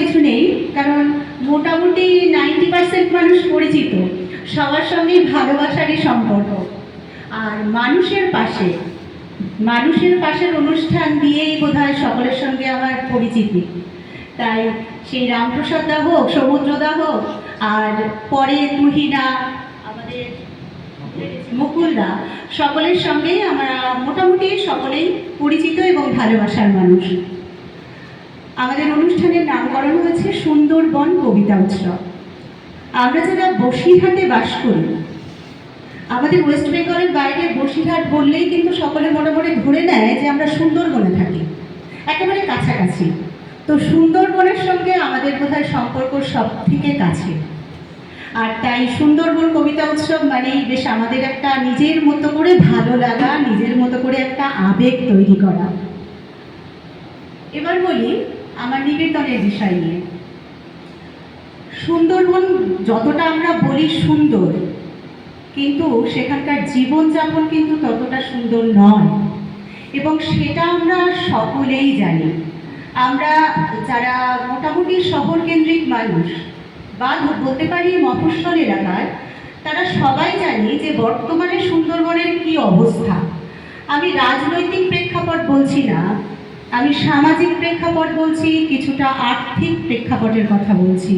কিছু নেই, কারণ মোটামুটি নাইনটি পার্সেন্ট মানুষ পরিচিত। সবার সঙ্গেই ভালোবাসারই সম্পর্ক। আর মানুষের পাশে, মানুষের পাশের অনুষ্ঠান দিয়েই বোধহয় সকলের সঙ্গে আমার পরিচিতি। তাই সেই রামপ্রসাদ দা হোক সমুদ্রদা হোক, আর পরে তুহিনা, আমাদের মুকুলদা সকলের সঙ্গেই আমরা মোটামুটি সকলেই পরিচিত এবং ভালোবাসার মানুষ। আমাদের অনুষ্ঠানের নামকরণ হয়েছে সুন্দরবন কবিতা উৎসব। আমরা যারা বসিরহাটে বাস করি, আমাদের ওয়েস্ট বেঙ্গলের বাইরে বসিরহাট বললেই কিন্তু সকলে মোটামুটি ধরে নেয় যে আমরা সুন্দরবনে থাকি। একেবারে কাছাকাছি। তো সুন্দরবনের সঙ্গে আমাদের বোধহয় সম্পর্ক সব থেকে কাছে। আর তাই সুন্দরবন কবিতা উৎসব মানেই বেশ আমাদের একটা নিজের মতো করে ভালো লাগা, নিজের মতো করে একটা আবেগ তৈরি করা। এবার বলি আমার নিবেদনের বিষয় নিয়ে। সুন্দরবন যতটা আমরা বলি সুন্দর, কিন্তু সেখানকার জীবনযাপন কিন্তু ততটা সুন্দর নয়। এবং সেটা আমরা সকলেই জানি। আমরা যারা মোটামুটি শহর কেন্দ্রিক মানুষ, বা বলতে পারি মফস্বল এলাকার, তারা সবাই জানি যে বর্তমানে সুন্দরবনের কি অবস্থা। আমি রাজনৈতিক প্রেক্ষাপট বলছি না আমি সামাজিক প্রেক্ষাপট বলছি, কিছুটা আর্থিক প্রেক্ষাপটের কথা বলছি।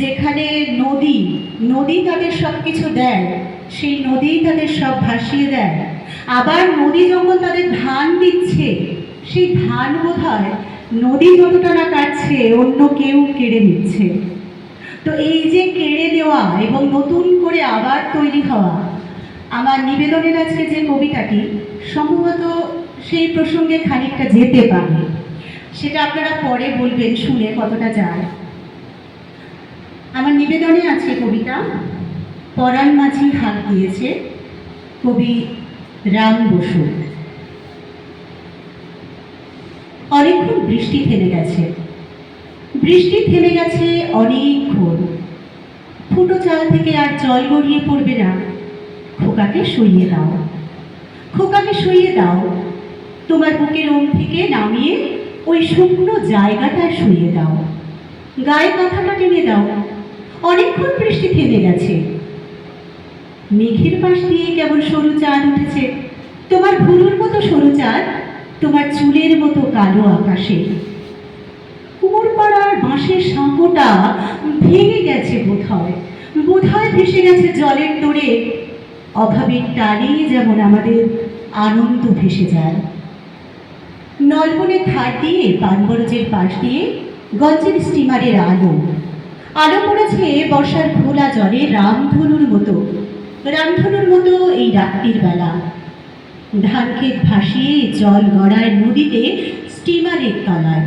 যেখানে নদী নদী তাদের সব কিছু দেয়, সেই নদী তাদের সব ভাসিয়ে দেয়। আবার নদী যখন তাদের ধান দিচ্ছে, সেই ধান বোধ হয় নদী যতটা না কাটছে, অন্য কেউ কেড়ে নিচ্ছে। তো এই যে কেড়ে নেওয়া এবং নতুন করে আবার তৈরি হওয়া, আমার নিবেদনের আজকে যে কবিতাটি, সম্ভবত সেই প্রসঙ্গে খানিকটা যেতে পারে। সেটা আপনারা পরে বলবেন, শুনে কতটা যায়। আমার নিবেদনে আছে কবিতা, পরাণ মাঝি হাত দিয়েছে কবি রাম বসু। অনেকক্ষণ বৃষ্টি থেমে গেছে। বৃষ্টি থেমে গেছে অনেকক্ষণ। ফুটো চাল থেকে আর জল গড়িয়ে পড়বে না। খোকাকে শুইয়ে দাও। খোকাকে শুইয়ে দাও। তোমার বুকের ওম থেকে নামিয়ে ওই শুকনো জায়গাটায় শুয়ে দাও। গায়ে কথাটা টেনে দাও। অনেকক্ষণ বৃষ্টি থেমে গেছে। মেঘের পাশ দিয়ে কেমন সরু চাঁদ উঠেছে। তোমার ভুরুর মতো সরু চাঁদ, তোমার চুলের মতো কালো আকাশে। কুমোরপাড়ার বাঁশের সাঁকোটা ভেঙে গেছে বোধহয় বোধহয় ভেসে গেছে জলের তোড়ে। অভাবের টানে যেমন আমাদের আনন্দ ভেসে যায়। নলবনের ধার দিয়ে, পানবরজের পাশ দিয়ে গঞ্জের স্টিমারের আলো। আলো পড়েছে বর্ষার খোলা জলে রামধনুর মতো রামধনুর মতো এই রাত্রির বেলা। ধান ধানক্ষেত ভাসিয়ে জল গড়ায় নদীতে স্টিমারের তলায়।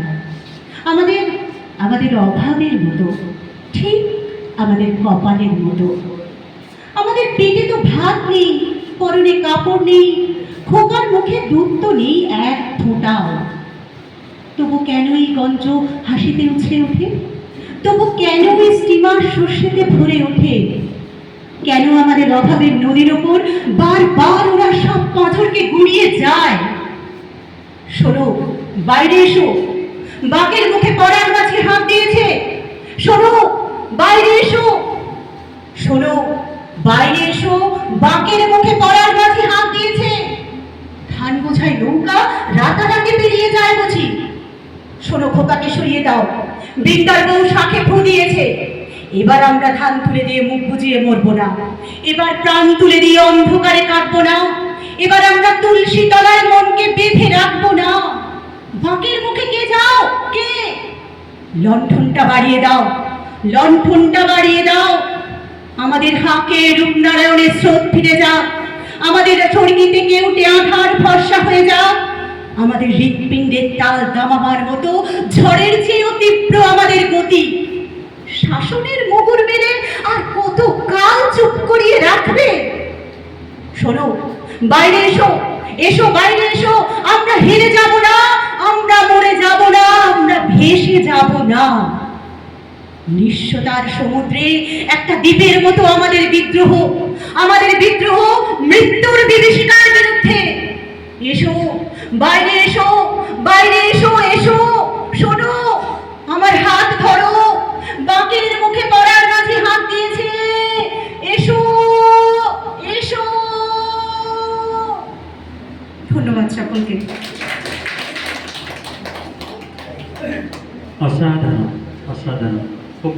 আমাদের আমাদের অভাবের মতো, ঠিক আমাদের কপালের মতো। আমাদের পেটে তো ভাত নেই, পরনে কাপড় নেই খোকার মুখে দুধ তো নেই, এক ফোঁটাও। তবু কেন এই গঞ্জ হাসিতে উছলে ওঠে? তবু কেন এই স্টিমার সর্ষেতে ভরে ওঠে? কেন আমাদের অভাবের নদীর ওপর বারবার ওরা সব পাথরকে গুড়িয়ে যায়? শোনো, বাইরে এসো। বাঘের মুখে পড়ার মাঝে হাত দিয়েছে। শোনো, বাইরে এসো। শোনো, বাইরে এসো, বাঘের মুখে পড়ার বোঝাই নৌকা রাতারাতি পেরিয়ে যায় বুঝি। শোনো, খোকাকে সরিয়ে দাও। বৃন্দার বউ শাখে ফু দিয়েছে। এবার আমরা ধান তুলে দিয়ে মুখ বুঝিয়ে মরবো না। এবার প্রাণ তুলে দিয়ে অন্ধকারে কাটবো না। এবার আমরা তুলসী তলায় মনকে বেঁধে রাখব না। বাঁকের মুখে কে যাও? কে? লণ্ঠনটা বাড়িয়ে দাও। লণ্ঠনটা বাড়িয়ে দাও। আমাদের হাঁকে রূপনারায়ণের স্রোত ফিরে যাক। আমাদের চর্গিতে কেউটে আধার ভরসা হয়ে যাক। আমাদের হৃৎপিণ্ডের তাল দামাবার মতো, ঝড়ের চেয়েও তীব্র আমাদের গতি। শাসনের মুগুর মেরে আর কত কাল চুপ করিয়ে রাখবে? শোনো, বাইরে এসো এসো, বাইরে এসো, আমরা হেরে যাব না, আমরা মরে যাব না, আমরা ভেসে যাব না। নিঃস্বতার সমুদ্রে একটা দ্বীপের মতো আমাদের বিদ্রোহ আমাদের বিদ্রোহ মৃত্যুর বিভীষিকার বিরুদ্ধে। এসো, বাইরে এসো বাইরে এসো এসো, শোনো, আমার হাত ধরো ঢকের মুখে পড়ার মাঝে হাত দিয়েছে। এসো এসো। ধন্যবাদ সকলকে। অসাধারণ অসাধারণ।